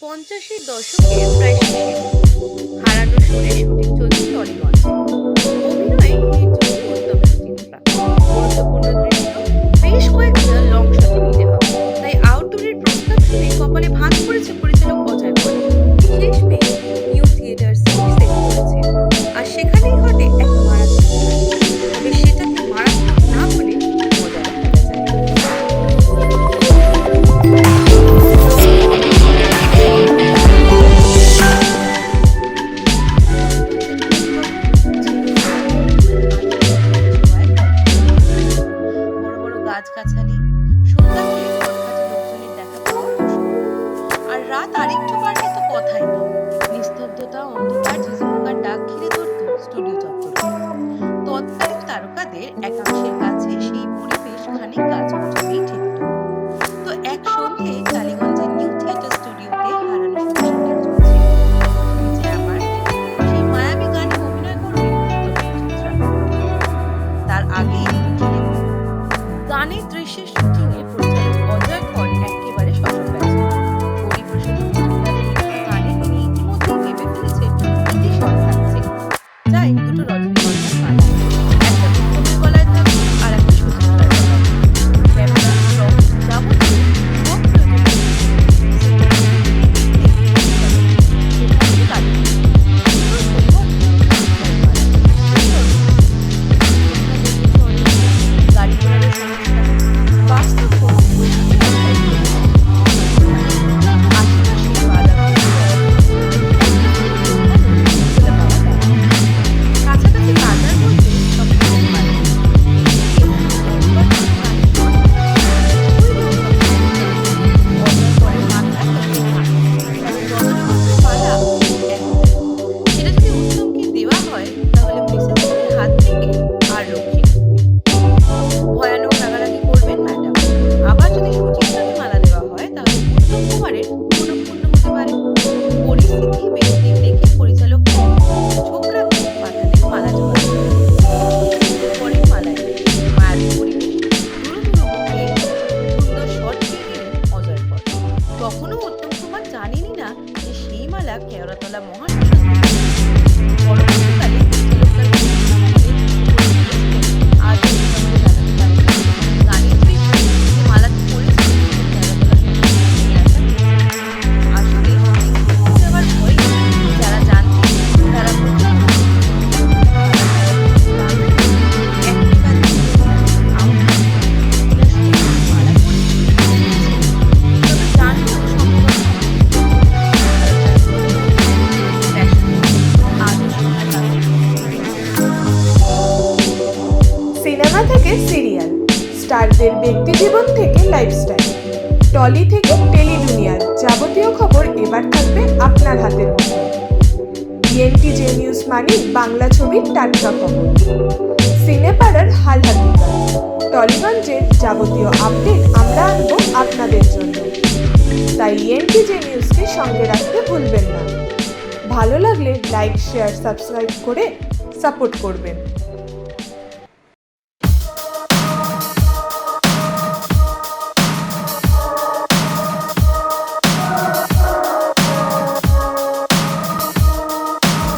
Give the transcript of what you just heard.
পঞ্চাশের দশকে প্রায় হারানো সুরে শুটিং চলছে টলিগঞ্জ অভিনয়ে হিট উত্তম বেশ কয়েকটা লং শটে তাই আউটডোরের প্রস্তাব কপালে ভাঁজ পড়েছে পরিচালক অজয় শেষ মেয়ে তারকাদের একাংশের কাছে সেই পরিবেশ খানিক কাজ করতেই ঠেকত তো এক সন্ধে টালিগঞ্জের নিউ থিয়েটার স্টুডিওতে হারানো আমার অভিনয় তার ট্রেলার। গানের দৃশ্যের অজয় একেবারে গানে যাই কেওড়াতলা মহান স্টারদের ব্যক্তিজীবন থেকে লাইফস্টাইল টলি থেকে টেলি দুনিয়ার যাবতীয় খবর এবার থাকবে আপনার হাতের বিএনটি জে নিউজ মানে বাংলা ছবির টাটকা খবর। সিনেপাড়ার হাল হাকিকার টলিগঞ্জের যাবতীয় আপডেট আমরা আনব আপনাদের জন্য। তাই ইএনটি জে নিউজকে সঙ্গে রাখতে ভুলবেন না। ভালো লাগলে লাইক শেয়ার সাবস্ক্রাইব করে সাপোর্ট করবেন।